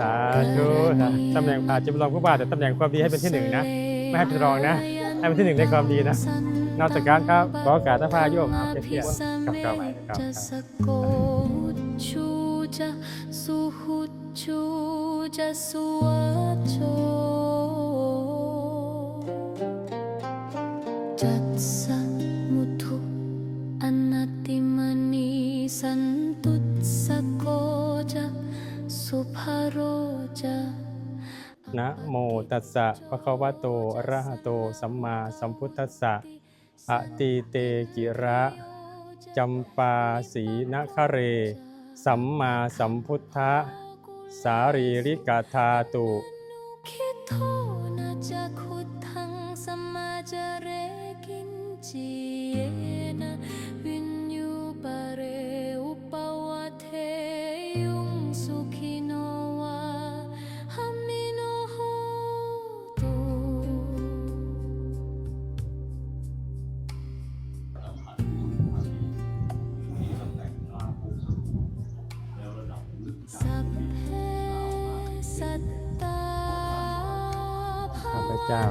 สาธุนะตำแหน่งอาจจะเป็นรองผู้ว่าแต่ตำแหน่งความดีให้เป็นที่หนึ่งนะ ไม่ให้เป็นรองนะ ให้เป็นที่หนึ่งในความดีนะนอกจากการครับขอโอกาสท่านพาโยมเพียรกับกับครับจะสะโกชูจะสุหุชูจะสุวจโจจัตสะมุทุอนัตติมณีสันตุสโกจะสุภโร นะโมตัสสะภะคะวะโตอะระหะโตสัมมาสัมพุทธัสสะอะติเตกิระจัมปาสีนคเร สัมมาสัมพุทธะสารีริกาธาตุ ข้าพเจ้า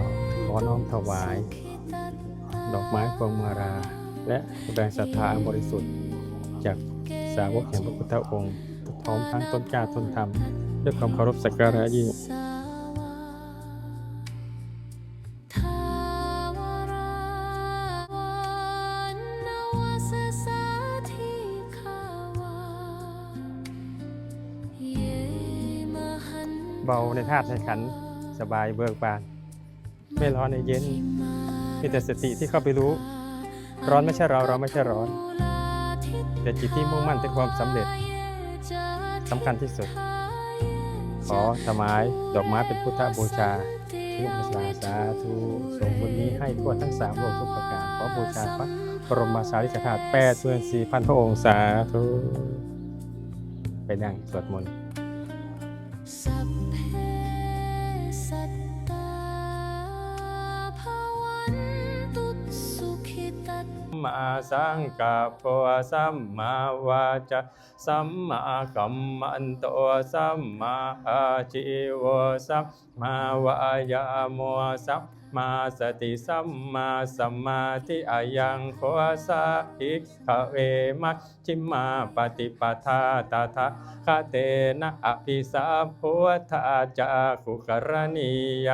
ขอน้อมถวาย ดอกไม้พวงมาราและแรงศรัทธาอันบริสุทธิ์ จากสาวกแห่งพระพุทธองค์พร้อมทั้งต้นกล้าต้นธรรมด้วยความเคารพสักการะยิ่ง เบาในธาตุในขัน สบายเบิกบาน ไม่ร้อนในเย็น มีแต่สติที่เข้าไปรู้ ร้อนไม่ใช่เราเราไม่ใช่ร้อน แต่จิตที่มุ่งมั่นในความสำเร็จสำคัญที่สุด ขอถวายดอกไม้เป็นพุทธบูชาทุกสาษาสาธุส่งบุญนี้ให้ทั่วทั้งสามโลกทุกประการขอบูชาพระบรมสารีริกธาตุแปดเมือนสี่พันพระองค์สาธุไปนั่งสวดมนต์ สัพเพสัตตาภวันตุสุขิตตมมาสังกัปปะสัมมาวาจาสัมมากัมมันโตสัมมาอาจิวสัมมาวายาโมสัมมาสติสัมมาสัมมาทิอายังโคสาหิกขเวมัชชิมาปฏิปทาตถาคเตนะอภิสัพพุทธาจาคุกรณีย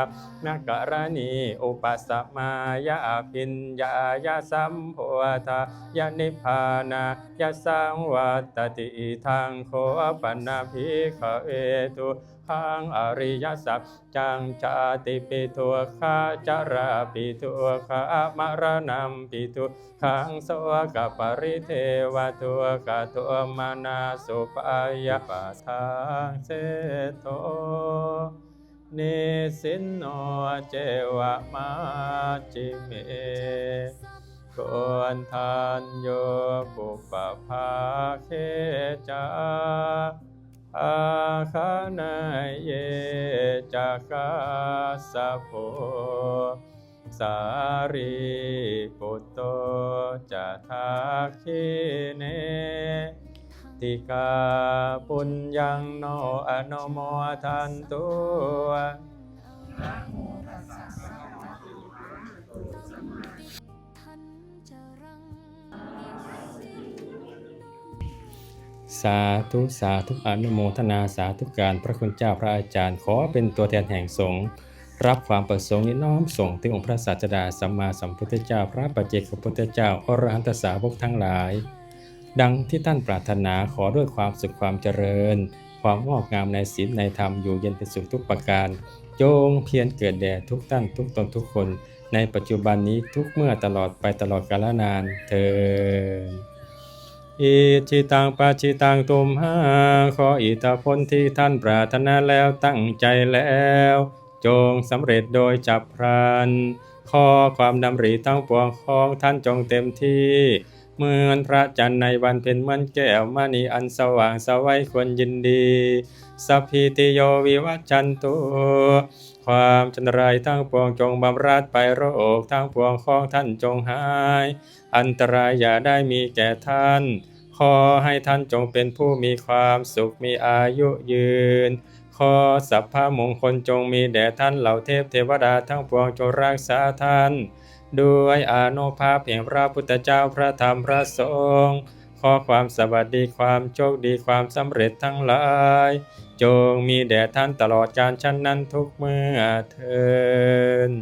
นักรณีอุปสมมายาปิญญายาสัมโพธายานิพพานายาสังวัตติทางโคปันาภิกขเวตุขังอริยสัจจังชาติปิทุขะจาราปิทุขะมรณัมปิทุขังสวกปริเทวทุกะตุมานาสุปายาปัสสังเสโตนิสินโนเจวะมาจิเม กนทานโยปุปภาเคจาอาคานายเยจากาสะโพสารีปุตโตจะทักขิเนติกาปุญญังโนอนุโมทันตุ สาธุสาธุอนุโมทนาสาธุการพระคุณเจ้าพระอาจารย์ ขอเป็นตัวแทนแห่งสงฆ์รับความประสงค์นี้น้อมส่งถึงองค์พระศาสดาสัมมาสัมพุทธเจ้า พระปัจเจกพุทธเจ้าอรหันตสาวกทั้งหลาย ดังที่ท่านปรารถนาขอด้วยความสุขความเจริญ ความงอกงามในศีลในธรรมอยู่เย็นเป็นสุขทุกประการจงเพียรเกิดแด่ทุกท่านทุกตนทุกคน ในปัจจุบันนี้ทุกเมื่อตลอดไปตลอดกาลนานเทิน อิจิตังปาจิตังตุมหาขออิทธผลที่ท่านปรารถนาแล้วตั้งใจแล้ว จงสำเร็จโดยจับพรันขอความดำริทั้งปวงของท่านจงเต็มที่ เหมือนพระจันทร์ในวันเพ็ญเหมือนแก้วมณีอันสว่างสวัยควรยินดีสัพพิติโยวิวัชชันตุความจันไรทั้งปวงจงบำราดไปโรคทั้งปวงของท่านจงหาย อันตรายอย่าได้มีแก่ท่านขขอให้ท่านจงเป็นผู้มีความสุขมีอายุยืน ขอสัพพมงคลจงมีแด่ท่านเหล่าเทพเทวดาทั้งปวงจงรักษาท่าน ด้วยอานุภาพแห่งพระพุทธเจ้าพระธรรมพระสงฆ์ขอความสวัสดีความโชคดีความสำเร็จทั้งหลาย จงมีแด่ท่านตลอดการชั้นนั้นทุกเมื่อเทิน